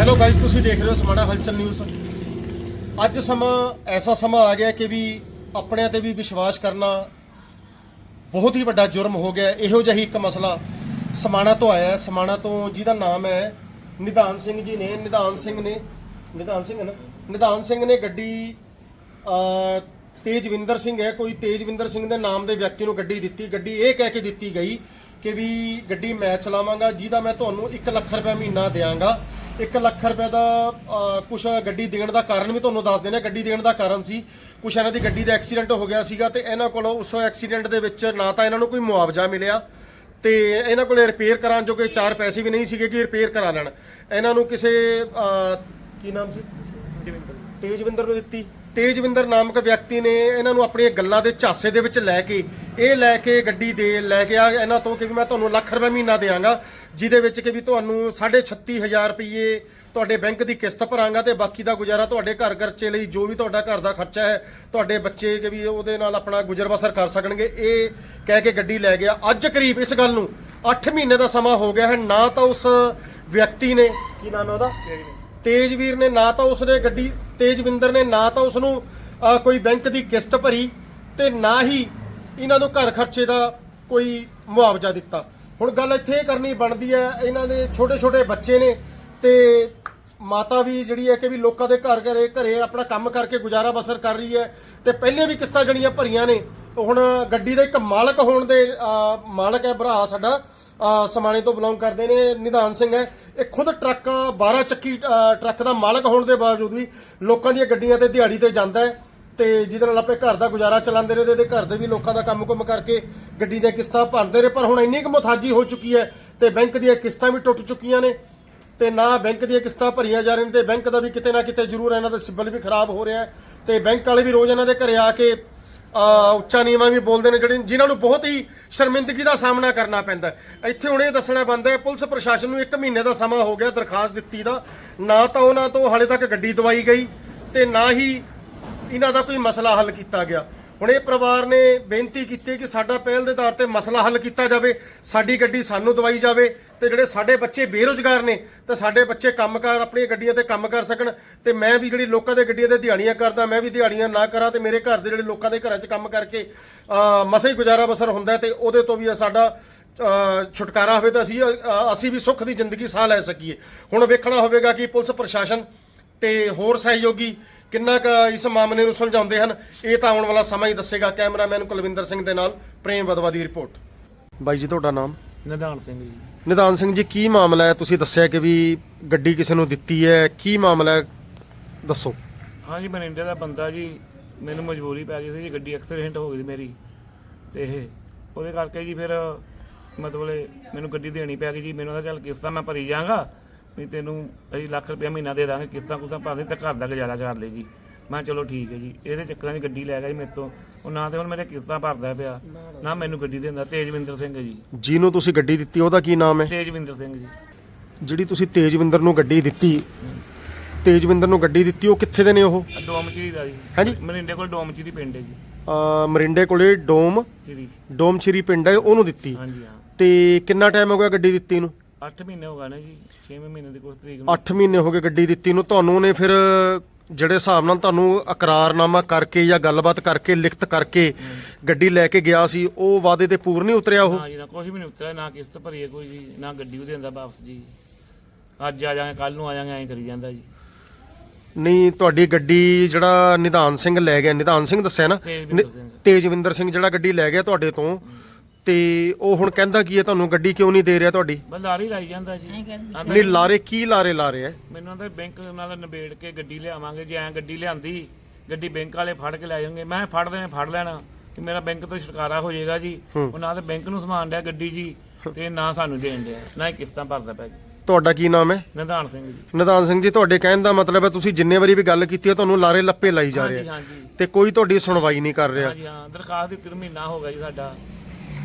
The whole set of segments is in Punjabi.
ਹੈਲੋ ਗਾਇਸ ਤੁਸੀਂ ਦੇਖ ਰਹੇ ਹੋ ਸਮਾਣਾ ਹਲਚਲ ਨਿਊਜ਼ ਅੱਜ ਸਮਾਂ ਐਸਾ ਸਮਾਂ ਆ ਗਿਆ ਕਿ ਵੀ ਆਪਣਿਆਂ ਤੇ ਵੀ ਵਿਸ਼ਵਾਸ ਕਰਨਾ ਬਹੁਤ ਹੀ ਵੱਡਾ ਜੁਰਮ ਹੋ ਗਿਆ। ਇਹੋ ਜਿਹਾ ਹੀ ਇੱਕ ਮਸਲਾ ਸਮਾਣਾ ਤੋਂ ਆਇਆ ਸਮਾਣਾ ਤੋਂ ਜਿਹਦਾ ਨਾਮ ਹੈ ਨਿਧਾਨ ਸਿੰਘ ਜੀ ਨੇ। ਨਿਧਾਨ ਸਿੰਘ ਨੇ, ਨਿਧਾਨ ਸਿੰਘ ਹੈ ਨਾ? ਨਿਧਾਨ ਸਿੰਘ ਨੇ ਗੱਡੀ ਤੇਜਵਿੰਦਰ ਸਿੰਘ ਹੈ। ਕੋਈ ਤੇਜਵਿੰਦਰ ਸਿੰਘ ਦੇ ਨਾਮ ਦੇ ਵਿਅਕਤੀ ਨੂੰ ਗੱਡੀ ਦਿੱਤੀ। ਗੱਡੀ ਇਹ ਕਹਿ ਕੇ ਦਿੱਤੀ ਗਈ ਕਿ ਵੀ ਗੱਡੀ ਮੈਂ ਚਲਾਵਾਂਗਾ, ਜਿਹਦਾ ਮੈਂ ਤੁਹਾਨੂੰ 1 ਲੱਖ ਰੁਪਏ ਮਹੀਨਾ ਦਿਆਂਗਾ। 1 ਲੱਖ ਰੁਪਏ ਦਾ ਕੁਛ ਗੱਡੀ ਦੇਣ ਦਾ ਕਾਰਨ ਵੀ ਤੁਹਾਨੂੰ ਦੱਸ ਦੇਣਾ ਗੱਡੀ ਦੇਣ ਦਾ ਕਾਰਨ ਸੀ। ਕੁਛ ਇਹਨਾਂ ਦੀ ਗੱਡੀ ਦਾ ਐਕਸੀਡੈਂਟ ਹੋ ਗਿਆ ਸੀਗਾ ਤੇ ਇਹਨਾਂ ਕੋਲੋਂ ਉਸ ਐਕਸੀਡੈਂਟ ਦੇ ਵਿੱਚ ਨਾ ਤਾਂ ਇਹਨਾਂ ਨੂੰ ਕੋਈ ਮੁਆਵਜ਼ਾ ਮਿਲਿਆ ਤੇ ਇਹਨਾਂ ਕੋਲੇ ਰਿਪੇਅਰ ਕਰਾਂ ਜੋ ਕਿ ਚਾਰ ਪੈਸੇ ਵੀ ਨਹੀਂ ਸੀਗੇ ਕਿ ਰਿਪੇਅਰ ਕਰਾ ਲੈਣ। ਇਹਨਾਂ ਨੂੰ ਕਿਸੇ ਕੀ ਨਾਮ ਸੀ? ਤੇਜਵਿੰਦਰ ਨੂੰ ਦਿੱਤੀ। ਤੇਜਵਿੰਦਰ ਨਾਮਕ ਵਿਅਕਤੀ ਨੇ ਇਹਨਾਂ ਨੂੰ ਆਪਣੀਆਂ ਗੱਲਾਂ ਦੇ ਝਾਸੇ ਦੇ ਵਿੱਚ ਲੈ ਕੇ ਇਹ ਲੈ ਕੇ ਗੱਡੀ ਦੇ ਲੈ ਗਿਆ ਇਹਨਾਂ ਤੋਂ ਕਿ ਵੀ ਮੈਂ ਤੁਹਾਨੂੰ ਲੱਖ ਰੁਪਏ ਮਹੀਨਾ ਦੇਵਾਂਗਾ ਜਿਹਦੇ ਵਿੱਚ ਕਿ ਵੀ ਤੁਹਾਨੂੰ 36500 ਰੁਪਏ ਤੁਹਾਡੇ ਬੈਂਕ ਦੀ ਕਿਸ਼ਤ ਭਰਾਂਗਾ ਤੇ ਬਾਕੀ ਦਾ ਗੁਜ਼ਾਰਾ ਤੁਹਾਡੇ ਘਰ ਖਰਚੇ ਲਈ ਜੋ ਵੀ ਤੁਹਾਡਾ ਘਰ ਦਾ ਖਰਚਾ ਹੈ ਤੁਹਾਡੇ ਬੱਚੇ ਕਿ ਵੀ ਉਹਦੇ ਨਾਲ ਆਪਣਾ ਗੁਜ਼ਰ ਬਸਰ ਕਰ ਸਕਣਗੇ ਇਹ ਕਹਿ ਕੇ ਗੱਡੀ ਲੈ ਗਿਆ। ਅੱਜ ਕਰੀਬ ਇਸ ਗੱਲ ਨੂੰ 8 ਮਹੀਨੇ ਦਾ ਸਮਾਂ ਹੋ ਗਿਆ ਹੈ ਨਾ ਤਾਂ ਉਸ ਵਿਅਕਤੀ ਨੇ ਕੀ ਨਾਮ ਹੈ ਉਹਦਾ? ਤੇਜਵੀਰ। ਨੇ ਨਾ ਤਾਂ ਉਸਨੇ ਗੱਡੀ ਤੇਜਵਿੰਦਰ ਨੇ ਨਾ ਤਾਂ ਉਸਨੂੰ ਅਹ, ਕੋਈ ਬੈਂਕ ਦੀ ਕਿਸ਼ਤ ਭਰੀ ਤੇ ਨਾ ਹੀ ਇਹਨਾਂ ਨੂੰ ਘਰ ਖਰਚੇ ਦਾ ਕੋਈ ਮੁਆਵਜ਼ਾ ਦਿੱਤਾ। ਹੁਣ ਗੱਲ ਇੱਥੇ ਕਰਨੀ ਬਣਦੀ ਹੈ ਇਹਨਾਂ ਦੇ ਛੋਟੇ ਛੋਟੇ ਬੱਚੇ ਨੇ ਤੇ ਮਾਤਾ ਵੀ ਜਿਹੜੀ ਹੈ ਕਿ ਵੀ ਲੋਕਾਂ ਦੇ ਘਰ ਘਰੇ ਘਰੇ ਆਪਣਾ ਕੰਮ ਕਰਕੇ ਗੁਜ਼ਾਰਾ ਬਸਰ ਕਰ ਰਹੀ ਹੈ ਤੇ ਪਹਿਲੇ ਵੀ ਕਿਸ਼ਤਾਂ ਜਿਹੜੀਆਂ ਭਰੀਆਂ ਨੇ ਹੁਣ ਗੱਡੀ ਦਾ ਇੱਕ ਮਾਲਕ ਹੋਣ ਦੇ ਮਾਲਕ ਹੈ ਭਰਾ ਸਾਡਾ ਸਮਾਣੇ ਤੋਂ ਬਿਲੋਂਗ ਕਰਦੇ ਨੇ, ਨਿਧਾਨ ਸਿੰਘ ਹੈ। ਇਹ ਖੁਦ ਟਰੱਕ 12 ਚੱਕੀ ਟਰੱਕ ਦਾ ਮਾਲਕ ਹੋਣ ਦੇ ਬਾਵਜੂਦ ਵੀ ਲੋਕਾਂ ਦੀਆਂ ਗੱਡੀਆਂ ਤੇ ਦਿਹਾੜੀ ਤੇ ਜਾਂਦਾ ਹੈ ਤੇ ਜਿਹਦੇ ਨਾਲ ਆਪਣੇ ਘਰ ਦਾ ਗੁਜ਼ਾਰਾ ਚਲਾਉਂਦੇ ਨੇ ਤੇ ਇਹਦੇ ਘਰ ਦੇ ਵੀ ਲੋਕਾਂ ਦਾ ਕੰਮ-ਕੁਮ ਕਰਕੇ ਗੱਡੀ ਦੀਆਂ ਕਿਸ਼ਤਾਂ ਭਰਦੇ ਰਹੇ ਪਰ ਹੁਣ ਇੰਨੀ ਕੁ ਮੁਥਾਜੀ ਹੋ ਚੁੱਕੀ ਹੈ ਤੇ ਬੈਂਕ ਦੀਆਂ ਕਿਸ਼ਤਾਂ ਵੀ ਟੁੱਟ ਚੁੱਕੀਆਂ ਨੇ ਤੇ ਨਾ ਬੈਂਕ ਦੀਆਂ ਕਿਸ਼ਤਾਂ ਭਰੀਆਂ ਜਾ ਰਹੀਆਂ ਨੇ ਤੇ ਬੈਂਕ ਦਾ ਵੀ ਕਿਤੇ ਨਾ ਕਿਤੇ ਜ਼ਰੂਰ ਇਹਨਾਂ ਦਾ ਸਿਬਲ ਵੀ ਖਰਾਬ ਹੋ ਰਿਹਾ ਹੈ। ਤੇ ਬੈਂਕ ਵਾਲੇ ਵੀ ਰੋਜ਼ ਇਹਨਾਂ ਦੇ ਘਰੇ ਆ ਕੇ ਉੱਚਾ ਨੀਵਾਂ ਵੀ ਬੋਲਦੇ ਨੇ ਜਿਹੜੇ ਜਿਨ੍ਹਾਂ ਨੂੰ ਬਹੁਤ ਹੀ ਸ਼ਰਮਿੰਦਗੀ ਦਾ ਸਾਹਮਣਾ ਕਰਨਾ ਪੈਂਦਾ ਇੱਥੇ ਹੁਣ ਇਹ ਦੱਸਣਾ ਬੰਦਾ ਹੈ, ਪੁਲਿਸ ਪ੍ਰਸ਼ਾਸਨ ਨੂੰ 1 ਮਹੀਨੇ ਦਾ ਸਮਾਂ ਹੋ ਗਿਆ ਦਰਖਾਸਤ ਦਿੱਤੀ ਦਾ। ਨਾ ਤਾਂ ਉਹਨਾਂ ਤੋਂ ਹਾਲੇ ਤੱਕ ਗੱਡੀ ਦਵਾਈ ਗਈ ਤੇ ਨਾ ਹੀ ਇਹਨਾਂ ਦਾ ਕੋਈ ਮਸਲਾ ਹੱਲ ਕੀਤਾ ਗਿਆ। ਹੁਣ ਇਹ ਪਰਿਵਾਰ ਨੇ ਬੇਨਤੀ ਕੀਤੀ ਕਿ ਸਾਡਾ ਪਹਿਲ ਦੇ ਆਧਾਰ ਤੇ ਮਸਲਾ ਹੱਲ ਕੀਤਾ ਜਾਵੇ, ਸਾਡੀ ਗੱਡੀ ਸਾਨੂੰ ਦਵਾਈ ਜਾਵੇ ਤੇ ਜਿਹੜੇ ਸਾਡੇ ਬੱਚੇ ਬੇਰੁਜ਼ਗਾਰ ਨੇ ਤੇ ਸਾਡੇ ਬੱਚੇ ਕੰਮਕਾਰ ਆਪਣੀਆਂ ਗੱਡੀਆਂ ਤੇ ਕੰਮ ਕਰ ਸਕਣ ਤੇ ਮੈਂ ਵੀ ਜਿਹੜੀ ਲੋਕਾਂ ਦੇ ਗੱਡੀਆਂ ਤੇ ਦਿਹਾੜੀਆਂ ਕਰਦਾ ਮੈਂ ਵੀ ਦਿਹਾੜੀਆਂ ਨਾ ਕਰਾਂ ਤੇ ਮੇਰੇ ਘਰ ਦੇ ਜਿਹੜੇ ਲੋਕਾਂ ਦੇ ਘਰਾਂ 'ਚ ਕੰਮ ਕਰਕੇ ਅ, ਮਸਾਂ ਹੀ ਗੁਜ਼ਾਰਾ ਬਸਰ ਹੁੰਦਾ ਤੇ ਉਹਦੇ ਤੋਂ ਵੀ ਸਾਡਾ ਅ, ਛੁਟਕਾਰਾ ਹੋਵੇ ਤਾਂ ਅਸੀਂ ਅਸੀਂ ਵੀ ਸੁੱਖ ਦੀ ਜ਼ਿੰਦਗੀ ਸਾਹ ਲੈ ਸਕੀਏ। ਹੁਣ ਵੇਖਣਾ ਹੋਵੇਗਾ ਕਿ ਪੁਲਿਸ ਪ੍ਰਸ਼ਾਸਨ ਤੇ ਹੋਰ ਸਹਿਯੋਗੀ ਕਿੰਨਾ ਕੁ ਇਸ ਮਾਮਲੇ ਨੂੰ ਸੁਲਝਾਉਂਦੇ ਹਨ ਇਹ ਤਾਂ ਆਉਣ ਵਾਲਾ ਸਮਾਂ ਹੀ ਦੱਸੇਗਾ। ਕੈਮਰਾਮੈਨ ਕੁਲਵਿੰਦਰ ਸਿੰਘ ਦੇ ਨਾਲ ਪ੍ਰੇਮ ਬਦਵਾ ਦੀ ਰਿਪੋਰਟ। ਬਾਈ ਜੀ ਤੁਹਾਡਾ ਨਾਮ? ਨਿਧਾਨ ਸਿੰਘ ਜੀ। ਨਿਦਾਨ ਸਿੰਘ ਜੀ, ਕੀ ਮਾਮਲਾ ਹੈ? ਤੁਸੀਂ ਦੱਸਿਆ ਕਿ ਵੀ ਗੱਡੀ ਕਿਸੇ ਨੂੰ ਦਿੱਤੀ ਹੈ। ਕੀ ਮਾਮਲਾ ਹੈ? ਦੱਸੋ। ਹਾਂਜੀ ਬਨਿੰਡੇ ਦਾ ਬੰਦਾ ਜੀ। ਮੈਨੂੰ ਮਜਬੂਰੀ ਪੈ ਗਈ ਸੀ ਜੀ, ਗੱਡੀ ਐਕਸੀਡੈਂਟ ਹੋ ਗਈ ਸੀ ਮੇਰੀ। ਤੇ ਇਹ, ਉਹਦੇ ਕਰਕੇ ਜੀ ਫਿਰ ਮਤਲਬ ਮੈਨੂੰ ਗੱਡੀ ਦੇਣੀ ਪੈ ਗਈ ਜੀ। ਮੈਨੂੰ ਤਾਂ ਚੱਲ ਕਿਸ਼ਤਾਂ ਮੈਂ ਭਰੀ ਜਾਵਾਂਗਾ। ਵੀ ਤੈਨੂੰ ਅਸੀਂ ਲੱਖ ਰੁਪਇਆ ਮਹੀਨਾ ਦੇ ਦਾਂਗੇ ਕਿਸ਼ਤਾਂ ਕੁਸ਼ਤਾਂ ਭਰ ਦੇ ਤੇ ਘਰ ਦਾ ਗੁਜ਼ਾਰਾ ਕਰ ਲੈ ਜੀ। ਮੈਂ ਚਲੋ ਠੀਕ ਹੈ ਜੀ। ਇਹਦੇ ਚੱਕਰਾਂ 'ਚ ਗੱਡੀ ਲੈ ਗਿਆ ਜੀ ਮੇਰੇ ਤੋਂ। ਉਹ ਨਾ ਤੇ ਹੁਣ ਮੇਰੇ ਕਿਸ਼ਤਾਂ ਭਰਦਾ ਪਿਆ ਨਾ ਮੈਨੂੰ ਗੱਡੀ ਦਿੰਦਾ। ਤੇਜਵਿੰਦਰ ਸਿੰਘ ਜੀ। ਜਿਹਨੂੰ ਤੁਸੀਂ ਗੱਡੀ ਦਿੱਤੀ ਉਹਦਾ ਕੀ ਨਾਮ ਹੈ? ਤੇਜਵਿੰਦਰ ਸਿੰਘ ਜੀ। ਜਿਹੜੀ ਤੁਸੀਂ ਤੇਜਵਿੰਦਰ ਨੂੰ ਗੱਡੀ ਦਿੱਤੀ ਤੇਜਵਿੰਦਰ ਨੂੰ ਗੱਡੀ ਦਿੱਤੀ ਉਹ ਕਿੱਥੇ ਦੇ ਨੇ ਉਹ? ਡੋਮਚੀਰੀ ਦਾ ਜੀ। ਹਾਂਜੀ ਮਰਿੰਡੇ ਕੋਲ ਡੋਮਚੀਰੀ ਪਿੰਡ ਹੈ ਜੀ। ਅ, ਮਰਿੰਡੇ ਕੋਲੇ ਡੋਮ ਚੀਰੀ। ਡੋਮਚਿਰੀ ਪਿੰਡ ਹੈ ਉਹਨੂੰ ਦਿੱਤੀ। ਹਾਂਜੀ ਹਾਂ। ਤੇ ਕਿੰਨਾ ਟਾਈਮ ਹੋ ਗਿਆ ਗੱਡੀ ਦਿੱਤੀ ਨੂੰ? 8 ਮਹੀਨੇ ਹੋ ਗਏ ਨੇ ਜੀ। 6ਵੇਂ ਮਹੀਨੇ ਦੀ ਕੁਛ ਤਰੀਕ ਨੂੰ। 8 ਮਹੀਨੇ ਹੋ ਗਏ ਗੱਡੀ ਦਿੱਤੀ ਨੂੰ। ਤੁਹਾਨੂੰ ਉਹਨੇ ਫਿਰ ਜਿਹੜੇ ਹਿਸਾਬ ਨਾਲ ਤੁਹਾਨੂੰ ਇਕਰਾਰਨਾਮਾ ਕਰਕੇ ਜਾਂ ਗੱਲਬਾਤ ਕਰਕੇ ਲਿਖਤ ਕਰਕੇ ਗੱਡੀ ਲੈ ਕੇ ਗਿਆ ਸੀ ਉਹ ਵਾਅਦੇ ਤੇ ਪੂਰ ਨਹੀਂ ਉਤਰਿਆ ਉਹ? ਹਾਂ ਜੀ ਨਾ ਕੁਛ ਵੀ ਨਹੀਂ ਉਤਰਿਆ ਨਾ ਕਿਸ਼ਤ ਭਰੀ ਹੈ ਕੋਈ ਜੀ ਨਾ ਗੱਡੀ ਉਹ ਦਿੰਦਾ ਵਾਪਸ ਜੀ। ਅੱਜ ਆ ਜਾਾਂਗੇ ਕੱਲ ਨੂੰ ਆ ਜਾਾਂਗੇ ਐਂ ਕਰੀ ਜਾਂਦਾ ਜੀ। ਨਹੀਂ ਤੁਹਾਡੀ ਗੱਡੀ ਜਿਹੜਾ ਨਿਧਾਨ ਸਿੰਘ ਲੈ ਗਿਆ ਨਿਧਾਨ ਸਿੰਘ ਦੱਸਿਆ ਨਾ? ਤੇਜਵਿੰਦਰ ਸਿੰਘ। ਜਿਹੜਾ ਗੱਡੀ ਲੈ ਗਿਆ ਤੁਹਾਡੇ ਤੋਂ ਤੇ ਉਹ ਹੁਣ ਕਹਿੰਦਾ ਕੀ ਹੈ ਤੁਹਾਨੂੰ ਗੱਡੀ ਕਿਉਂ ਨਹੀਂ ਦੇ ਰਿਹਾ ਤੁਹਾਡੀ? ਬਸ ਲਾਰੀ ਲਾਈ ਜਾਂਦਾ ਜੀ। ਆਂਹਦਾ ਨਹੀਂ ਲਾਰੇ ਕੀ ਲਾਰੇ ਲਾ ਰਿਹਾ ਮੈਨੂੰ ਤਾਂ ਬੈਂਕ ਨਾਲ ਨਿਬੇੜ ਕੇ ਗੱਡੀ ਲਿਆਵਾਂਗੇ ਜੇ ਐਂ ਗੱਡੀ ਲਿਆਂਦੀ ਗੱਡੀ ਬੈਂਕ ਵਾਲੇ ਫੜ ਕੇ ਲੈ ਜਾਣਗੇ। ਮੈਂ ਕਿਹਾ ਫੜਦੇ ਨੇ ਫੜ ਲੈਣਾ। ਕਿ ਮੇਰਾ ਬੈਂਕ ਤੋਂ ਛੁਟਕਾਰਾ ਹੋ ਜਾਏਗਾ ਜੀ। ਉਹ ਨਾ ਤੇ ਬੈਂਕ ਨੂੰ ਸਮਾਨ ਡਿਆ ਗੱਡੀ ਜੀ ਤੇ ਨਾ ਸਾਨੂੰ ਦੇਣ ਡਿਆ। ਨਾ ਹੀ ਕਿਸ਼ਤਾਂ ਭਰਦਾ ਪਿਆ ਜੀ। ਤੁਹਾਡਾ ਕੀ ਨਾਮ ਹੈ? ਨਿਧਾਨ ਸਿੰਘ ਜੀ। ਨਿਧਾਨ ਸਿੰਘ ਜੀ ਤੁਹਾਡੇ ਕਹਿਣ ਦਾ ਮਤਲਬ ਹੈ ਤੁਸੀਂ ਜਿੰਨੇ ਵਾਰੀ ਵੀ ਗੱਲ ਕੀਤੀ ਹੈ ਤੁਹਾਨੂੰ ਲਾਰੇ ਲੱਪੇ ਲਾਈ ਜਾ ਰਹੇ ਹਾਂਜੀ ਤੇ ਕੋਈ ਤੁਹਾਡੀ ਸੁਣਵਾਈ ਨਹੀਂ ਕਰ ਰਿਹਾ। ਹਾਂਜੀ ਹਾਂ ਦਰਖਾਸਤ ਦਿੱਤੀ ਨੂੰ ਮਹੀਨਾ ਹੋ ਗਿਆ ਜੀ ਸਾਡਾ।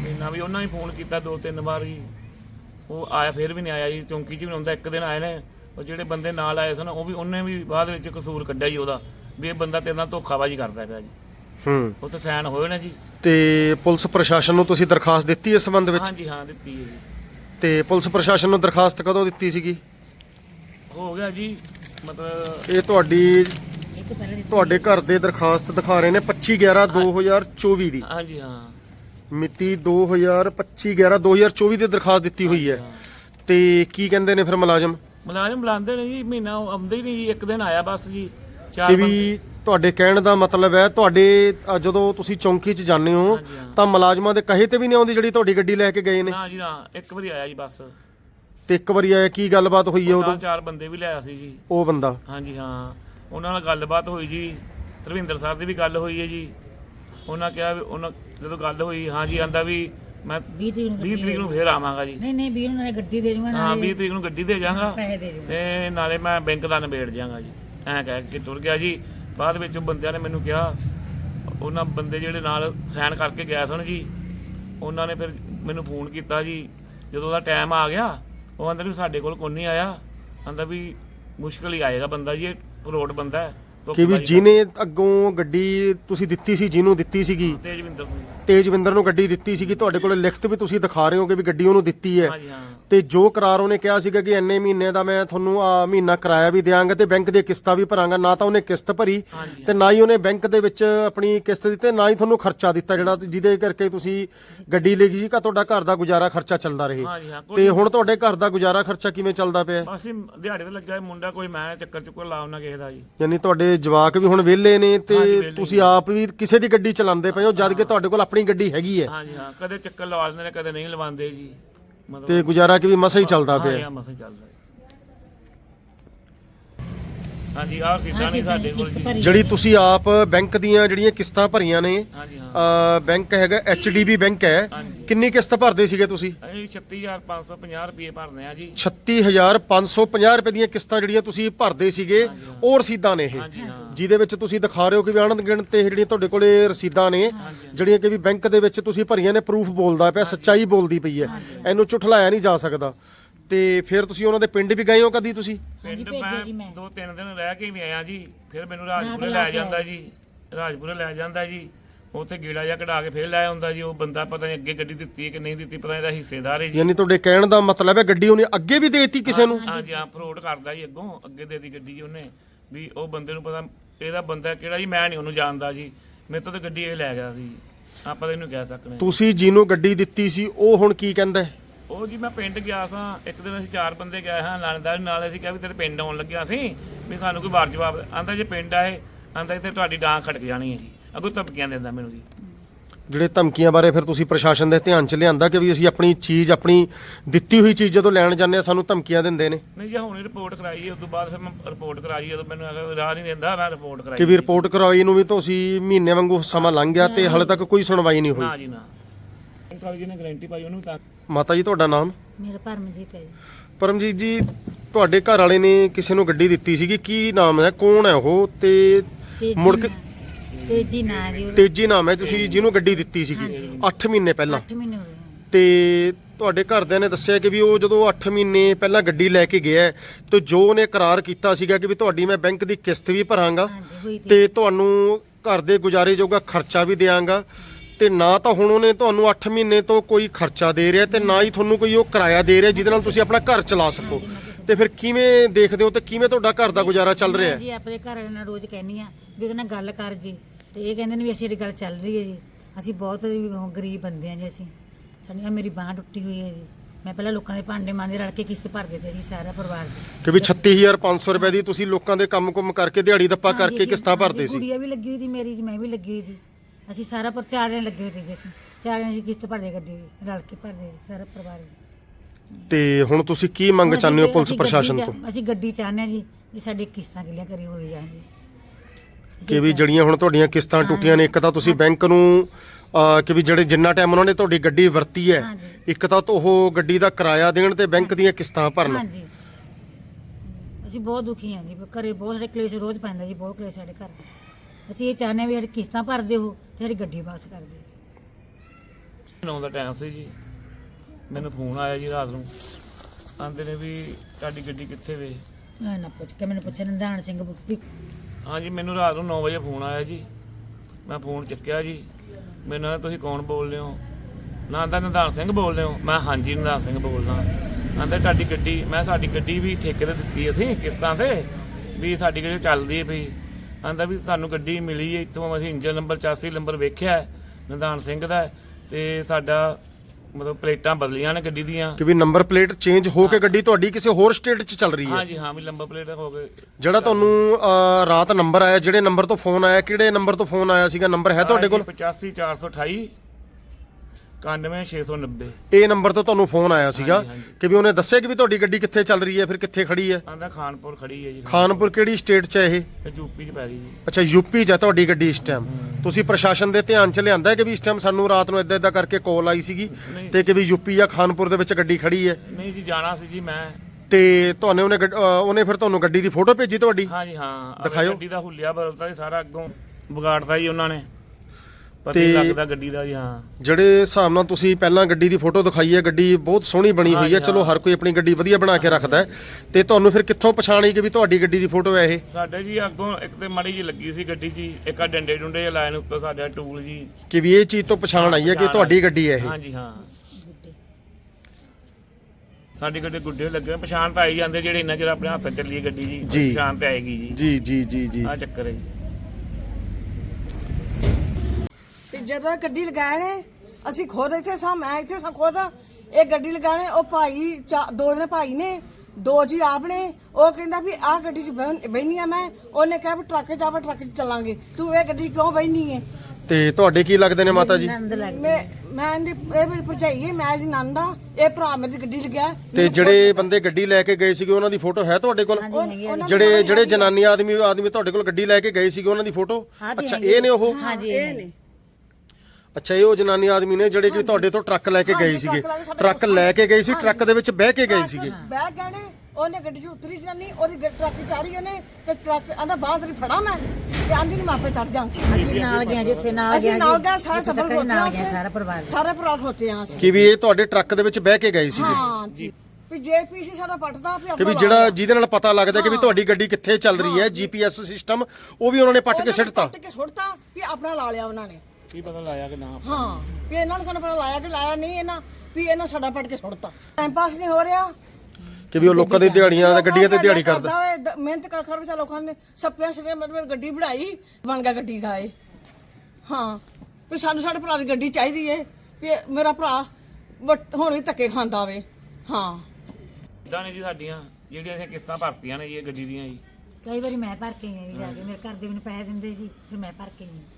ਮਹੀਨਾ ਵੀ ਉਹਨਾਂ ਹੀ ਫੋਨ ਕੀਤਾ ਦੋ ਤਿੰਨ ਵਾਰ ਉਹ ਆਇਆ ਫਿਰ ਵੀ ਨਹੀਂ ਆਇਆ ਜੀ ਚੌਂਕੀ 'ਚ ਵੀ ਨਹੀਂ ਆਉਂਦਾ ਇੱਕ ਦਿਨ ਆਏ ਨੇ ਉਹ ਜਿਹੜੇ ਬੰਦੇ ਨਾਲ ਆਏ ਸਨ ਉਹ ਵੀ ਉਹਨੇ ਵੀ ਬਾਅਦ ਵਿੱਚ ਕਸੂਰ ਕੱਢਿਆ ਜੀ ਉਹਦਾ ਵੀ ਇਹ ਬੰਦਾ ਤੇਰੇ ਨਾਲ ਧੋਖਾਬਾਜ਼ੀ ਕਰਦਾ ਪਿਆ ਜੀ। ਹੂੰ। ਉਹ ਤਾਂ ਸਾਈਨ ਹੋਏ ਨੇ ਜੀ। ਤੇ ਪੁਲਿਸ ਪ੍ਰਸ਼ਾਸਨ ਨੂੰ ਤੁਸੀਂ ਦਰਖਾਸਤ ਦਿੱਤੀ ਇਸ ਸੰਬੰਧ ਵਿੱਚ? ਹਾਂਜੀ ਹਾਂ ਦਿੱਤੀ ਹੈ ਜੀ। ਤੇ ਪੁਲਿਸ ਪ੍ਰਸ਼ਾਸਨ ਨੂੰ ਦਰਖਾਸਤ ਕਦੋਂ ਦਿੱਤੀ ਸੀਗੀ? ਹੋ ਗਿਆ ਜੀ ਮਤਲਬ ਇਹ ਤੁਹਾਡੀ ਤੁਹਾਡੇ ਘਰ ਦੇ ਦਰਖਾਸਤ ਦਿਖਾ ਰਹੇ ਨੇ 25 11 2024 ਦੀ। ਹਾਂਜੀ ਹਾਂ। ਮਿਤੀ 2025 11 2024 ਦੀ ਦਰਖਾਸਤ ਦਿੱਤੀ ਹੋਈ ਹੈ। ਤੇ ਕੀ ਕਹਿੰਦੇ ਨੇ ਫਿਰ ਮੁਲਾਜ਼ਮ? ਮੁਲਾਜ਼ਮ ਬੁਲਾਉਂਦੇ ਨੇ ਜੀ ਮਹੀਨਾ ਆਉਂਦੇ ਹੀ ਨਹੀਂ ਜੀ ਇੱਕ ਦਿਨ ਆਇਆ ਬਸ ਜੀ ਚਾਰ ਕਿ ਵੀ ਤੁਹਾਡੇ ਕਹਿਣ ਦਾ ਮਤਲਬ ਹੈ ਤੁਹਾਡੇ ਅ, ਜਦੋਂ ਤੁਸੀਂ ਚੌਂਕੀ 'ਚ ਜਾਂਦੇ ਹੋ ਹਾਂਜੀ, ਹਾਂ। ਤਾਂ ਮੁਲਾਜ਼ਮਾਂ ਦੇ ਕਹੇ ਤੇ ਵੀ ਨਹੀਂ ਆਉਂਦੀ ਜਿਹੜੀ ਤੁਹਾਡੀ ਗੱਡੀ ਲੈ ਕੇ ਗਏ ਨੇ? ਨਾ ਜੀ ਨਾ ਇੱਕ ਵਾਰੀ ਆਇਆ ਜੀ ਬਸ। ਤੇ ਇੱਕ ਵਾਰੀ ਆਇਆ ਕੀ ਗੱਲਬਾਤ ਹੋਈ ਹੈ ਉਦੋਂ? ਨਾਲ ਚਾਰ ਬੰਦੇ ਵੀ ਲਿਆਇਆ ਸੀ ਜੀ। ਉਹ ਬੰਦਾ? ਹਾਂਜੀ ਹਾਂ। ਉਹਨਾਂ ਨਾਲ ਗੱਲਬਾਤ ਹੋਈ ਜੀ। ਧਰਮਿੰਦਰ ਸਾਹਿਬ ਦੀ ਵੀ ਗੱਲ ਹੋਈ ਹੈ ਜੀ। ਉਹਨਾਂ ਕਿਹਾ ਵੀ ਉਹਨਾਂ ਜਦੋਂ ਗੱਲ ਹੋਈ ਹਾਂ ਜੀ ਆਂਦਾ ਵੀ ਮੈਂ 20 ਤਰੀਕ ਨੂੰ 20 ਤਰੀਕ ਨੂੰ ਫੇਰ ਆਵਾਂਗਾ ਜੀ। ਨਹੀਂ ਨਹੀਂ 20 ਨੂੰ ਨਾਲੇ ਗੱਡੀ ਦੇ ਜੂਗਾ ਹਾਂ ਨਾਲੇ 20 ਤਰੀਕ ਨੂੰ ਗੱਡੀ ਦੇ ਜਾਵਾਂਗਾ ਪੈਸੇ ਦੇ ਜੂਗਾ ਤੇ ਨਾਲੇ ਮੈਂ ਬੈਂਕ ਦਾ ਨਿਬੇੜ ਜਾਵਾਂਗਾ ਜੀ। ਐਂ ਕਹਿ ਕੇ ਤੁਰ ਗਿਆ ਜੀ। ਬਾਅਦ ਵਿੱਚ ਉਹ ਬੰਦਿਆਂ ਨੇ ਮੈਨੂੰ ਕਿਹਾ ਉਹਨਾਂ ਬੰਦੇ ਜਿਹੜੇ ਨਾਲ ਸਾਈਨ ਕਰਕੇ ਗਏ ਸਨ ਜੀ ਉਹਨਾਂ ਨੇ ਫਿਰ ਮੈਨੂੰ ਫੋਨ ਕੀਤਾ ਜੀ। ਜਦੋਂ ਉਹਦਾ ਟਾਈਮ ਆ ਗਿਆ ਉਹ ਆਂਦਾ ਵੀ ਸਾਡੇ ਕੋਲ ਕੋਈ ਨਹੀਂ ਆਇਆ। ਆਂਦਾ ਵੀ ਮੁਸ਼ਕਲ ਹੀ ਆਏਗਾ ਬੰਦਾ ਜੀ ਇਹ ਫਰੋਡ ਬੰਦਾ ਹੈ। ਕਿ ਵੀ ਜਿਹਨੇ ਅੱਗੋਂ ਗੱਡੀ ਤੁਸੀਂ ਦਿੱਤੀ ਸੀ ਜਿਹਨੂੰ ਦਿੱਤੀ ਸੀਗੀ। ਤੇਜਵਿੰਦਰ ਸਿੰਘ ਤੇਜਵਿੰਦਰ ਨੂੰ ਗੱਡੀ ਦਿੱਤੀ ਸੀਗੀ। ਤੁਹਾਡੇ ਕੋਲ ਲਿਖਤ ਵੀ ਤੁਸੀਂ ਦਿਖਾ ਰਹੇ ਹੋ ਕਿ ਵੀ ਗੱਡੀ ਉਹਨੂੰ ਦਿੱਤੀ ਹੈ। ਹਾਂਜੀ ਹਾਂ। ਤੇ ਜੋ ਕਰਾਰ ਉਹਨੇ ਕਿਹਾ ਸੀਗਾ ਕਿ ਇੰਨੇ ਮਹੀਨੇ ਦਾ ਮੈਂ ਤੁਹਾਨੂੰ ਆ ਮਹੀਨਾ ਕਿਰਾਇਆ ਵੀ ਦਿਆਂਗਾ ਤੇ ਬੈਂਕ ਦੀਆਂ ਕਿਸ਼ਤਾਂ ਵੀ ਭਰਾਂਗਾ ਨਾ ਤਾਂ ਉਹਨੇ ਕਿਸ਼ਤ ਭਰੀ ਤੇ ਨਾ ਹੀ ਉਹਨੇ ਬੈਂਕ ਦੇ ਵਿੱਚ ਆਪਣੀ ਕਿਸ਼ਤ ਦਿੱਤੀ ਨਾ ਹੀ ਤੁਹਾਨੂੰ ਖਰਚਾ ਦਿੱਤਾ ਜਿਹੜਾ ਜਿਹਦੇ ਕਰਕੇ ਤੁਸੀਂ ਗੱਡੀ ਲਈ ਸੀ ਕਿ ਤੁਹਾਡਾ ਘਰ ਦਾ ਗੁਜ਼ਾਰਾ ਖਰਚਾ ਚੱਲਦਾ ਰਹੇ। ਤੇ ਹੁਣ ਤੁਹਾਡੇ ਘਰ ਦਾ ਗੁਜ਼ਾਰਾ ਖਰਚਾ ਕਿਵੇਂ ਚੱਲਦਾ ਪਿਆ? ਹੀ ਦਿਹਾੜੀ ਤੇ ਲੱਗਾ ਮੁੰਡਾ ਕੋਈ ਮੈਂ ਚੱਕਰ ਚੁੱਕਰ ਲਾਉਣਾ ਕਿਸੇ ਦਾ ਜੀ। ਯਾਨੀ ਤੁਹਾਡੇ ਜਵਾਕ ਵੀ ਹੁਣ ਵਿਹਲੇ ਨੇ ਤੇ ਤੁਸੀਂ ਆਪ ਵੀ ਕਿਸੇ ਦੀ ਗੱਡੀ ਚਲਾਉਂਦੇ ਪਏ ਹੋ ਜਦ ਕਿ ਤੁਹਾਡੇ ਕੋਲ ਆਪਣੀ ਗੱਡੀ ਹੈਗੀ ਹੈ। ਹਾਂਜੀ ਹਾਂ ਕਦੇ ਚੱਕਰ ਲਵਾ ਦਿੰਦੇ ਨੇ ਕਦੇ ਨਹੀਂ ਲਵਾਉਂਦੇ ਜੀ। ਤੇ ਗੁਜ਼ਾਰਾ ਕਿ ਵੀ ਮਸਾ ਹੀ ਚੱਲਦਾ ਪਿਆ ਹਾਂ ਹੈ। ਯਾ ਚੱਲਦਾ ਹੈ। ਹਾਂਜੀ ਆਹ ਸਿੱਧਾ ਨਹੀਂ ਸਾਡੇ ਕੋਲ ਜੀ। ਭਰੀ ਜਿਹੜੀ ਤੁਸੀਂ ਆਪ ਬੈਂਕ ਦੀਆਂ ਜਿਹੜੀਆਂ ਕਿਸ਼ਤਾਂ ਭਰੀਆਂ ਨੇ ਹਾਂਜੀ ਹਾਂ। ਅ, ਬੈਂਕ ਹੈਗਾ HDB ਬੈਂਕ ਹੈ। ਕਿੰਨੀ ਕਿਸ਼ਤ ਭਰਦੇ ਸੀਗੇ ਤੁਸੀਂ? ਅਸੀਂ 36550 ਰੁਪਏ ਭਰਨੇ ਆ ਜੀ। 36550 ਰੁਪਏ ਦੀਆਂ ਕਿਸ਼ਤਾਂ ਜਿਹੜੀਆਂ ਤੁਸੀਂ ਭਰਦੇ ਸੀਗੇ ਉਹ ਰਸੀਦਾਂ ਨੇ ਇਹ। ਜਿਹਦੇ ਵਿੱਚ ਤੁਸੀਂ ਦਿਖਾ ਰਹੇ ਹੋ ਕਿ ਵੀ ਅਣਦ ਗਿਣਤ ਤੇ ਜਿਹੜੀਆਂ ਤੁਹਾਡੇ ਕੋਲੇ ਰਸੀਦਾਂ ਨੇ ਜਿਹੜੀਆਂ ਕਿ ਵੀ ਬੈਂਕ ਦੇ ਵਿੱਚ ਤੁਸੀਂ ਭਰੀਆਂ ਨੇ ਪ੍ਰੂਫ ਬੋਲਦਾ ਪਿਆ ਸੱਚਾਈ ਬੋਲਦੀ ਪਈ ਹੈ। ਇਹਨੂੰ ਝੁਠਲਾਇਆ ਨਹੀਂ ਜਾ ਸਕਦਾ। ਤੇ ਫਿਰ ਤੁਸੀਂ ਉਹਨਾਂ ਦੇ ਪਿੰਡ ਵੀ ਗਏ ਹੋ ਕਦੀ ਤੁਸੀਂ? ਪਿੰਡ ਜੀ ਮੈਂ। ਦੋ ਤਿੰਨ ਦਿਨ ਰਹਿ ਕੇ ਵੀ ਆਇਆ ਜੀ ਫਿਰ ਮੈਨੂੰ ਰਾਜਪੁਰੇ ਲੈ ਜਾਂਦਾ ਜੀ। ਰਾਜਪੁਰੇ ਲੈ ਜਾਂਦਾ ਜੀ। ਉੱਥੇ ਗੇੜਾ ਜਿਹਾ ਕਢਾ ਕੇ ਫਿਰ ਲੈ ਆਉਂਦਾ ਜੀ ਉਹ ਬੰਦਾ ਪਤਾ ਨਹੀਂ ਅੱਗੇ ਗੱਡੀ ਦਿੱਤੀ ਹੈ ਕਿ ਨਹੀਂ ਦਿੱਤੀ ਪਤਾ ਨਹੀਂ ਇਹਦਾ ਹਿੱਸੇਦਾਰ ਹੈ ਜੀ। ਯਾਨੀ ਤੁਹਾਡੇ ਕਹਿਣ ਦਾ ਮਤਲਬ ਹੈ ਗੱਡੀ ਉਹਨੇ ਅੱਗੇ ਵੀ ਦੇਤੀ ਕਿਸੇ ਨੂੰ? ਹਾਂਜੀ ਹਾਂ ਫਰੋਡ ਕਰਦਾ ਜੀ ਅੱਗੋਂ ਅੱਗੇ ਦੇ ਦੀ ਗੱਡੀ ਜੀ ਉਹਨੇ ਵੀ ਉਹ ਬੰਦੇ ਨੂੰ ਪਤਾ ਇਹਦਾ ਬੰਦਾ ਕਿਹੜਾ ਜੀ ਮੈਂ ਨਹੀਂ ਉਹਨੂੰ ਜਾਣਦਾ ਜੀ। ਮੇਰੇ ਤੋਂ ਤਾਂ ਗੱਡੀ ਇਹ ਲੈ ਗਿਆ ਸੀ। ਆਪਾਂ ਤਾਂ ਇਹਨੂੰ ਕਹਿ ਸਕਨੇ ਤੁਸੀਂ ਜਿਹਨੂੰ ਗੱਡੀ ਦਿੱਤੀ ਸੀ ਉਹ ਹੁਣ ਕੀ ਕਹਿੰਦਾ ਹੈ? ਉਹ ਜੀ ਮੈਂ ਪਿੰਡ ਗਿਆ ਸਾਂ ਇੱਕ ਦਿਨ ਅਸੀਂ ਚਾਰ ਬੰਦੇ ਗਏ ਹਾਂ ਲਾਣੇਦਾਰ ਨਾਲ ਅਸੀਂ ਕਿਹਾ ਵੀ ਤੇਰੇ ਪਿੰਡ ਆਉਣ ਲੱਗਿਆ ਸੀ ਵੀ ਸਾਨੂੰ ਕੋਈ ਵਾਰ ਜਵਾਬ ਆਂਦਾ ਜੇ ਪਿੰਡ ਆਏ ਆਂਦਾ ਇੱਥੇ ਤੁਹਾਡੀ ਡਾਂ ਖੜਕ ਜਾਣੀ ਹੈ ਜੀ। ਅੱਗੋਂ ਧਮਕੀਆਂ ਦਿੰਦਾ ਮੈਨੂੰ ਜੀ। ਜਿਹੜੇ ਧਮਕੀਆਂ ਬਾਰੇ ਫਿਰ ਤੁਸੀਂ ਪ੍ਰਸ਼ਾਸਨ ਦੇ ਧਿਆਨ 'ਚ ਲਿਆਂਦਾ ਕਿ ਵੀ ਅਸੀਂ ਆਪਣੀ ਚੀਜ਼ ਆਪਣੀ ਦਿੱਤੀ ਹੋਈ ਚੀਜ਼ ਜਦੋਂ ਲੈਣ ਜਾਂਦੇ ਆ ਸਾਨੂੰ ਧਮਕੀਆਂ ਦਿੰਦੇ ਨੇ? ਨਹੀਂ ਜੀ ਹੁਣ ਰਿਪੋਰਟ ਕਰਾਈ ਉਸ ਤੋਂ ਬਾਅਦ ਫਿਰ ਮੈਂ ਰਿਪੋਰਟ ਕਰਾਈ ਜਦੋਂ ਮੈਨੂੰ ਹੈਗਾ ਰਾਹ ਨਹੀਂ ਦਿੰਦਾ ਮੈਂ ਰਿਪੋਰਟ ਕਰਾਈ ਕਿ ਵੀ ਰਿਪੋਰਟ ਕਰਵਾਈ ਨੂੰ ਵੀ ਤੁਸੀਂ ਮਹੀਨੇ ਵਾਂਗੂ ਸਮਾਂ ਲੰਘ ਗਿਆ ਤੇ ਹਾਲੇ ਤੱਕ ਕੋਈ ਸੁਣਵਾਈ ਨਹੀਂ ਹੋਈ। ਨਾ ਜੀ ਨਾ। ਕਾਲ ਜੀ ਨੇ ਗਾਰੰਟੀ ਪਾਈ ਉਹਨੂੰ ਤਾਂ ਮਾਤਾ ਜੀ ਤੁਹਾਡਾ ਨਾਮ? ਮੇਰਾ ਪਰਮਜੀਤ ਹੈ ਜੀ। ਪਰਮਜੀਤ ਜੀ ਤੁਹਾਡੇ ਘਰ ਵਾਲੇ ਨੇ ਕਿਸੇ ਨੂੰ ਗੱਡੀ ਦਿੱਤੀ ਸੀਗੀ? ਕੀ ਨਾਮ ਹੈ? ਕੌਣ ਹੈ ਉਹ? ਤੇ ਤੇਜੀ ਮੁੜ ਕੇ ਨਾਂ- ਤੇਜੀ ਨਾਂ ਜੀ ਉਹਦਾ। ਤੇਜੀ ਨਾਮ ਹੈ ਤੁਸੀਂ ਜਿਹਨੂੰ ਗੱਡੀ ਦਿੱਤੀ ਸੀਗੀ। 8 ਮਹੀਨੇ ਪਹਿਲਾਂ। 8 ਮਹੀਨੇ ਹੋ ਗਏ ਤੇ ਤੁਹਾਡੇ ਘਰਦਿਆਂ ਨੇ ਦੱਸਿਆ ਕਿ ਵੀ ਉਹ ਜਦੋਂ 8 ਮਹੀਨੇ ਪਹਿਲਾਂ ਗੱਡੀ ਲੈ ਕੇ ਗਿਆ ਹੈ, ਤੇ ਜੋ ਉਹਨੇ ਇਕਰਾਰ ਕੀਤਾ ਸੀਗਾ ਕਿ ਵੀ ਤੁਹਾਡੀ ਮੈਂ ਬੈਂਕ ਦੀ ਕਿਸ਼ਤ ਵੀ ਭਰਾਂਗਾ ਹਾਂਜੀ ਹੋਈ ਤੇ ਤੇ ਤੁਹਾਨੂੰ ਘਰ ਦੇ ਗੁਜ਼ਾਰੇ ਜੋਗਾ ਖਰਚਾ ਵੀ ਦੇਵਾਂਗਾ ਤੇ ਨਾ ਤਾਂ ਹੁਣ ਉਹਨੇ ਤੁਹਾਨੂੰ 8 ਮਹੀਨੇ ਤੋਂ ਕੋਈ ਖਰਚਾ ਦੇ ਰਿਹਾ ਤੇ ਨਾ ਹੀ ਤੁਹਾਨੂੰ ਕੋਈ ਉਹ ਕਿਰਾਇਆ ਦੇ ਰਿਹਾ ਜਿਹਦੇ ਨਾਲ ਤੁਸੀਂ ਆਪਣਾ ਘਰ ਚਲਾ ਸਕੋ। ਤੇ ਫਿਰ ਕਿਵੇਂ ਦੇਖਦੇ ਹੋ ਤੇ ਕਿਵੇਂ ਤੁਹਾਡਾ ਘਰ ਦਾ ਗੁਜ਼ਾਰਾ ਚੱਲ ਰਿਹਾ ਹੈ? ਜੀ ਆਪਣੇ ਘਰ ਵਾਲੇ ਨਾਲ ਰੋਜ਼ ਕਹਿੰਨੀ ਆ ਵੀ ਉਹਦੇ ਨਾਲ ਗੱਲ ਕਰ ਜੀ। ਤੇ ਇਹ ਕਹਿੰਦੇ ਨੇ ਵੀ ਅਸੀਂ ਸਾਡੀ ਗੱਲ ਚੱਲ ਰਹੀ ਹੈ ਜੀ ਅਸੀਂ ਬਹੁਤ ਵੀ ਉਹ ਗਰੀਬ ਬੰਦੇ ਆ ਜੀ ਅਸੀਂ। ਸਾਡੀ ਆਹ ਮੇਰੀ ਬਾਂਹ ਟੁੱਟੀ ਹੋਈ ਹੈ ਜੀ। ਮੈਂ ਪਹਿਲਾਂ ਲੋਕਾਂ ਦੇ ਭਾਂਡੇ ਮਾਂਜੇ ਰਲ ਕੇ ਕਿਸ਼ਤ ਭਰਦੇ ਤੇ ਸੀ ਸਾਰਾ ਪਰਿਵਾਰ ਦੀ। ਕਿ ਵੀ 36500 ਰੁਪਏ ਦੀ ਤੁਸੀਂ ਲੋਕਾਂ ਦੇ ਕੰਮ-ਕੁਮ ਕਰਕੇ ਦਿਹਾੜੀ ਦੱਪਾ ਕਰਕੇ ਕਿਸ਼ਤਾਂ ਭਰਦੇ ਹਾਂਜੀ, ਸੀ। ਗੁੜੀਆ ਵੀ ਲੱਗੀ ਹੋਈ ਸੀ ਮੇਰੀ ਜੀ ਮੈਂ ਵੀ ਲੱਗੀ ਹੋਈ ਸੀ। ਅਸੀਂ ਸਾਰਾ ਪਰ ਚਾਰ ਜਣੇ ਲੱਗੇ ਹੋਏ ਸੀ ਅਸੀਂ। ਚਾਰ ਜਣੇ ਅਸੀਂ ਕਿਸ਼ਤ ਭਰਦੇ ਗੱਡੀ ਦੀ ਰਲ ਕੇ ਭਰਦੇ ਸੀ, ਸਾਰਾ ਪਰਿਵਾਰ ਜੀ ਤੇ ਹੁਣ ਤੁਸੀਂ ਕੀ ਮੰਗ ਚਾਹੁੰਦੇ ਹੋ ਪੁਲਿਸ ਅਸੀਂ ਪ੍ਰਸ਼ਾਸਨ ਤੋਂ? ਚ- ਅਸੀਂ ਗੱਡੀ ਚਾਹੁੰਦੇ ਹਾਂ ਜੀ ਵੀ ਸਾਡੀ ਕਿਸ਼ਤਾਂ ਕਿਲੀਆਂ ਕਰੀ ਹੋਈ ਜਾਣ ਜੀ। ਕਿ ਵੀ ਜਿਹੜੀਆਂ ਹੁਣ ਤੁਹਾਡੀਆਂ ਕਿਸ਼ਤਾਂ ਟੁੱਟੀਆਂ ਨੇ ਇੱਕ ਤਾਂ ਤੁਸੀਂ ਬੈਂਕ ਨੂੰ ਅਹ, ਕਿ ਵੀ ਜਿਹੜੇ ਜਿੰਨਾ ਟਾਈਮ ਉਹਨਾਂ ਨੇ ਤੁਹਾਡੀ ਗੱਡੀ ਵਰਤੀ ਹੈ ਹਾਂਜੀ। ਇੱਕ ਤਾਂ ਉਹ ਗੱਡੀ ਦਾ ਕਿਰਾਇਆ ਦੇਣ ਤੇ ਬੈਂਕ ਦੀਆਂ ਕਿਸ਼ਤਾਂ ਭਰਨ। ਹਾਂਜੀ ਅਸੀਂ ਬਹੁਤ ਦੁਖੀ ਹਾਂ ਜੀ ਘਰੇ ਬਹੁਤ ਸਾਰੇ ਕਲੇਸ਼ ਰੋਜ਼ ਪੈਂਦਾ ਜੀ ਬਹੁਤ ਕਲੇਸ਼ ਸਾਡੇ ਘਰ। ਅਸੀਂ ਇਹ ਚਾਹੁੰਦੇ ਹਾਂ ਵੀ ਸਾਡੀ ਕਿਸ਼ਤਾਂ ਭਰਦੇ ਹੋ ਤੇ ਸਾਡੀ ਗੱਡੀ ਵਾਪਸ ਕਰ ਦਿਓ। ਨੌ ਦਾ ਟਾਈਮ ਸੀ ਜੀ। ਮੈਨੂੰ ਫੋਨ ਆਇਆ ਜੀ ਰਾਤ ਨੂੰ। ਆਂਦੇ ਨੇ ਵੀ ਤੁਹਾਡੀ ਗੱਡੀ ਕਿੱਥੇ ਵੇ? ਐ ਨਾ ਪੁੱਛ ਕੇ ਮੈਨੂੰ ਪੁੱਛਿਆ ਨੰਦਾਨ ਸਿੰਘ ਵੀ ਹਾਂਜੀ ਮੈਨੂੰ ਰਾਤ ਨੂੰ 9 ਵਜੇ ਫੋਨ ਆਇਆ ਜੀ। ਮੈਂ ਫੋਨ ਚੱਕਿਆ ਜੀ। ਮੈਨੂੰ ਕਹਿੰਦਾ ਤੁਸੀਂ ਕੌਣ ਬੋਲਦੇ ਹੋ? ਨਾ ਤਾਂ ਨਿਧਾਨ ਸਿੰਘ ਬੋਲਦੇ ਹੋ। ਮੈਂ ਹਾਂਜੀ ਨਿਧਾਨ ਸਿੰਘ ਬੋਲਦਾ। ਆਂਦਾ ਤੁਹਾਡੀ ਗੱਡੀ ਮੈਂ ਸਾਡੀ ਗੱਡੀ ਵੀ ਠੇਕੇ ਤੇ ਦਿੱਤੀ ਅਸੀਂ ਕਿਸ਼ਤਾਂ ਤੇ ਵੀ ਸਾਡੀ ਗੱਡੀ ਚੱਲਦੀ ਹੈ ਵੀ। ਆਂਦਾ ਵੀ ਸਾਨੂੰ ਗੱਡੀ ਮਿਲੀ ਹੈ ਇੱਥੋਂ ਅਸੀਂ ਇੰਜਨ ਨੰਬਰ 84 ਨੰਬਰ ਵੇਖਿਆ ਹੈ, ਨਿਧਾਨ ਸਿੰਘ ਦਾ ਤੇ ਸਾਡਾ ਮਤਲਬ ਪਲੇਟਾਂ ਬਦਲੀਆਂ ਨੇ ਗੱਡੀ ਦੀਆਂ। ਕਿ ਵੀ ਨੰਬਰ ਪਲੇਟ ਚੇਂਜ ਹੋ ਕੇ ਗੱਡੀ ਤੁਹਾਡੀ ਕਿਸੇ ਹੋਰ ਸਟੇਟ 'ਚ ਚੱਲ ਰਹੀ ਹੈ। ਹਾਂਜੀ ਹਾਂ ਵੀ ਲੰਬਰ ਪਲੇਟ ਹੋ ਗਏ ਜਿਹੜਾ ਤੁਹਾਨੂੰ ਅਹ, ਰਾਤ ਨੰਬਰ ਆਇਆ ਜਿਹੜੇ ਨੰਬਰ ਤੋਂ ਫੋਨ ਆਇਆ ਕਿਹੜੇ ਨੰਬਰ ਤੋਂ ਫੋਨ ਆਇਆ ਸੀਗਾ? ਨੰਬਰ ਹੈ ਤੁਹਾਡੇ ਕੋਲ? 85 428 91690 ਇਹ ਨੰਬਰ ਤੋਂ ਤੁਹਾਨੂੰ ਫੋਨ ਆਇਆ ਸੀਗਾ। ਕਿ ਵੀ ਉਹਨੇ ਦੱਸਿਆ ਕਿ ਵੀ ਤੁਹਾਡੀ ਗੱਡੀ ਕਿੱਥੇ ਚੱਲ ਰਹੀ ਹੈ ਫਿਰ ਕਿੱਥੇ ਖੜੀ ਹੈ? ਆਂਦਾ ਖਾਨਪੁਰ ਖੜੀ ਹੈ ਜੀ। ਖਾਨਪੁਰ ਕਿਹੜੀ ਸਟੇਟ 'ਚ ਹੈ ਇਹ? ਤੇ ਯੂਪੀ ਚ ਪੈ ਗਈ ਜੀ। ਅੱਛਾ ਯੂਪੀ 'ਚ ਹੈ ਤੁਹਾਡੀ ਗੱਡੀ ਇਸ ਟਾਈਮ ਤੁਸੀਂ ਪ੍ਰਸ਼ਾਸਨ ਦੇ ਧਿਆਨ 'ਚ ਲਿਆਂਦਾ ਹੈ ਕਿ ਵੀ ਇਸ ਟਾਈਮ ਸਾਨੂੰ ਰਾਤ ਨੂੰ ਇਦਾਂ ਇਦਾਂ ਕਰਕੇ ਕਾਲ ਆਈ ਸੀਗੀ ਨਹੀਂ। ਤੇ ਕਿ ਵੀ ਯੂਪੀ ਜਾਂ ਖਾਨਪੁਰ ਦੇ ਵਿੱਚ ਗੱਡੀ ਖੜੀ ਹੈ? ਨਹੀਂ ਜੀ ਜਾਣਾ ਸੀ ਜੀ ਮੈਂ। ਤੇ ਤੁਹਾਨੂੰ ਉਹਨੇ ਗੱਡ- ਉਹਨੇ ਫਿਰ ਤੁਹਾਨੂੰ ਗੱਡੀ ਦੀ ਫੋਟੋ ਭੇਜੀ ਤੁਹਾਡੀ? ਹਾਂਜੀ ਹਾਂ। ਆਹ ਦਿਖਾਇਓ। ਗੱਡੀ ਦਾ ਹੁੱਲਿਆ ਬਦਲਤਾ ਜੀ ਸਾਰਾ ਅੱਗੋਂ। ਵਿਗਾੜਤਾ ਜੀ ਉਹਨਾਂ ਨੇ। ਪਤਾ ਲੱਗਦਾ ਗੱਡੀ ਦਾ ਜੀ ਹਾਂ। ਜਿਹੜੇ ਹਿਸਾਬ ਨਾਲ ਤੁਸੀਂ ਪਹਿਲਾਂ ਗੱਡੀ ਦੀ ਫੋਟੋ ਦਿਖਾਈ ਹੈ ਗੱਡੀ ਬਹੁਤ ਸੋਹਣੀ ਬਣੀ ਹੋਈ ਹੈ। ਚਲੋ। ਹਰ ਕੋਈ ਆਪਣੀ ਗੱਡੀ ਵਧੀਆ ਬਣਾ ਕੇ ਰੱਖਦਾ ਹੈ। ਤੇ ਤੁਹਾਨੂੰ ਫਿਰ ਕਿੱਥੋਂ ਪਛਾਣੀ ਕਿ ਵੀ ਤੁਹਾਡੀ ਗੱਡੀ ਦੀ ਫੋਟੋ ਹੈ ਇਹ? ਸਾਡੇ ਜੀ ਅੱਗੋਂ ਇੱਕ ਤੇ ਮਾੜੀ ਜੀ ਲੱਗੀ ਸੀ ਗੱਡੀ 'ਚ ਹੀ, ਇੱਕ ਆ ਡੰਡੇ ਡੁੰਡੇ ਲਾਈਨ ਉੱਤੇ ਸਾਡਾ ਟੂਲ ਜੀ। ਕਿ ਵੀ ਇਹ ਚੀਜ਼ ਤੋਂ ਪਛਾਣ ਆਈ ਹੈ ਕਿ ਤੁਹਾਡੀ ਗੱਡੀ ਹੈ ਇਹ? ਹਾਂਜੀ ਹਾਂ। ਸਾਡੀ ਗੱਡੀ ਗੁੱਡੇ ਲੱਗੇ ਪਛਾਣ ਤਾਂ ਆਈ ਜਾਂਦੇ ਜਿਹੜੇ ਇੰਨਾ ਚਿਰ ਆਪਣੇ ਹੱਥ 'ਚ ਚੱਲੀ ਹੈ ਗੱਡੀ ਜੀ ਜੀ। ਪਛਾਣ ਤੇ ਆਏਗੀ ਜੀ। ਜੀ ਜੀ ਜੀ ਜੀ। ਆ ਚੱਕਰ ਹੈ ਜੀ ਤੇ ਜਦੋਂ ਇਹ ਗੱਡੀ ਲਗਾਏ ਨੇ ਅਸੀਂ ਖੁਦ ਇੱਥੇ ਸਾਂ ਮੈਂ ਇੱਥੇ ਸਾਂ ਖੁਦ। ਇਹ ਗੱਡੀ ਲਗਾਣੇ ਉਹ ਭਾਈ ਚਾ- ਦੋ ਨੇ ਭਾਈ ਨੇ ਦੋ ਜੀ ਆਪ ਨੇ। ਉਹ ਕਹਿੰਦਾ ਵੀ ਆਹ ਗੱਡੀ 'ਚ ਬਹਿ- ਬਹਿਨੀ ਆ ਮੈਂ। ਉਹਨੇ ਕਿਹਾ ਵੀ ਟਰੱਕ 'ਚ ਆਪਾਂ ਟਰੱਕ 'ਚ ਚੱਲਾਂਗੇ। ਤੂੰ ਇਹ ਗੱਡੀ ਕਿਉਂ ਬਹਿਨੀ ਹੈ ਤੇ ਤੁਹਾਡੇ ਕੀ ਲੱਗਦੇ ਨੇ ਮਾਤਾ ਜੀ? ਮੈਂ ਮੈਂ ਇਹਦੀ ਇਹ ਮੇਰੀ ਭਰਜਾਈ ਹੈ ਮੈਂ ਜੀ ਨੰਦਾ ਇਹ ਭਰਾ ਮੇਰੀ ਗੱਡੀ ਲਗਿਆ। ਤੇ ਜਿਹੜੇ ਬੰਦੇ ਗੱਡੀ ਲੈ ਕੇ ਗਏ ਸੀਗੇ ਉਹਨਾਂ ਦੀ ਫੋਟੋ ਹੈ ਤੁਹਾਡੇ ਕੋਲ? ਜਿਹੜੇ ਜਿਹੜੇ ਜਨਾਨੀ ਆਦਮੀ ਆਦਮੀ ਤੁਹਾਡੇ ਕੋਲ ਗੱਡੀ ਲੈ ਕੇ ਗਏ ਸੀਗੇ ਉਹਨਾਂ ਦੀ ਫੋਟੋ? ਅੱਛਾ ਇਹ ਨੇ ਉਹ? ਹਾਂਜੀ ਇਹ ਨੇ। ਅੱਛਾ ਇਹ ਉਹ ਜਨਾਨੀ ਆਦਮੀ ਨੇ ਜਿਹੜੇ ਕਿ ਤੁਹਾਡੇ ਤੋਂ ਟਰੱਕ ਲੈ ਕੇ ਗਏ ਸੀਗੇ। ਟਰੱਕ ਲੈ ਕੇ ਗਏ ਸੀ ਟਰੱਕ ਦੇ ਵਿੱਚ ਬਹਿ ਕੇ ਗਏ ਸੀਗੇ। ਬਹਿ ਗਏ ਨੇ ਉਹਨੇ ਗੱਡੀ 'ਚ ਉਤਰੀ ਜਾਨੀ ਉਹਦੀ ਗੱਡੀ ਟਰੱਕ 'ਚ ਚਾੜੀ ਉਹਨੇ ਤੇ ਟਰੱਕ ਆਂਦਾ ਬਾਹਰ ਤੇਰੀ ਫੜਾ ਮੈਂ। ਤੇ ਆਂਦੀ ਨਹੀਂ ਮਾਪੇ ਚੜ ਜਾ ਅਸੀਂ ਨਾਲ ਗਏ ਜੀ ਉੱਥੇ ਨਾਲ ਅਸੀਂ ਗਏ ਨਾਲ ਗਏ ਸਾਰਾ ਟੱਬਰ ਖੋਤੇ ਨਾਲ ਗਿਆ ਸਾਰਾ ਪਰਿਵਾਰ। ਸਾਰੇ ਪਰਿਵਾਰ ਖੋਤੇ ਆ ਅਸੀਂ। ਕਿ ਵੀ ਇਹ ਤੁਹਾਡੇ ਟਰੱਕ ਦੇ ਵਿੱਚ ਬਹਿ ਕੇ ਗਏ ਸੀਗੇ। ਹਾਂ ਜੀ। ਵੀ ਜੇਪੀਸੀ ਸਾਡਾ ਪੱਟਦਾ ਵੀ ਕਿ ਵੀ ਜਿਹੜਾ ਜਿਹਦੇ ਨਾਲ ਪਤਾ ਲੱਗਦਾ ਕਿ ਵੀ ਤੁਹਾਡੀ ਗੱਡੀ ਕਿੱਥੇ ਚੱਲ ਰਹੀ ਹੈ ਜੀਪੀਐਸ ਸਿਸਟਮ ਉਹ ਵੀ ਉਹਨਾਂ ਨੇ ਪੱਟ ਕੇ ਸਿੱਟਤਾ। ਪੱਟ ਕੇ ਸੁੱਟਤਾ ਵੀ ਆਪਣਾ ਲਾ ਲਿਆ ਉਹਨਾਂ ਨੇ। ਕੀ ਪਤਾ ਲਾਇਆ ਕਿ ਨਾ। ਹਾਂ ਵੀ ਇਹਨਾਂ ਨੇ ਸਾਨੂੰ ਪਤਾ ਲਾਇਆ ਕਿ ਲਾਇਆ ਨਹੀਂ ਇਹਨਾਂ ਵੀ ਇਹਨਾਂ ਸਾਡਾ ਪੱਟ ਕੇ ਸੁੱਟਤਾ। ਟਾਈਮ ਪਾਸ ਨਹੀਂ ਹੋ ਰਿਹਾ। ਕਿ ਵੀ ਉਹ ਲੋਕਾਂ ਦੀ ਦਿਹਾੜੀਆਂ ਤੇ ਗੱਡੀਆਂ ਤੇ ਦਿਹਾੜੀ ਕਰਦਾ ਦ- ਮਿਹਨਤ ਕਰ ਕਰ ਵਿਚਾਰ ਲੋਕਾਂ ਨੇ ਸੱਪਿਆਂ ਸਿਰੇ ਮਤਲਬ ਗੱਡੀ ਬਣਾਈ ਬਣ ਗਿਆ ਗੱਡੀ ਦਾ ਇਹ। ਹਾਂ ਵੀ ਸਾਨੂੰ ਸਾਡੇ ਭਰਾ ਦੀ ਗੱਡੀ ਚਾਹੀਦੀ ਏ ਵੀ ਇਹ ਮੇਰਾ ਭਰਾ ਵਟ- ਹੁਣ ਵੀ ਧੱਕੇ ਖਾਂਦਾ ਵੇ। ਹਾਂ। ਇਦਾਂ ਨੇ ਜੀ ਸਾਡੀਆਂ ਜਿਹੜੀਆਂ ਅਸੀਂ ਕਿਸ਼ਤਾਂ ਭਰਤੀਆਂ ਨੇ ਜੀ ਇਹ ਗੱਡੀ ਦੀਆਂ ਜੀ। ਕਈ ਵਾਰੀ ਮੈਂ ਭਰ ਕੇ ਆਈ ਹਾਂ ਜੀ ਜਾ ਕੇ ਮੇਰੇ ਘਰ ਦੇ ਮੈਨੂੰ ਪੈਸੇ ਦਿੰਦੇ ਸੀ ਫਿਰ ਮੈਂ ਭਰ ਕੇ ਆਈ ਹਾਂ।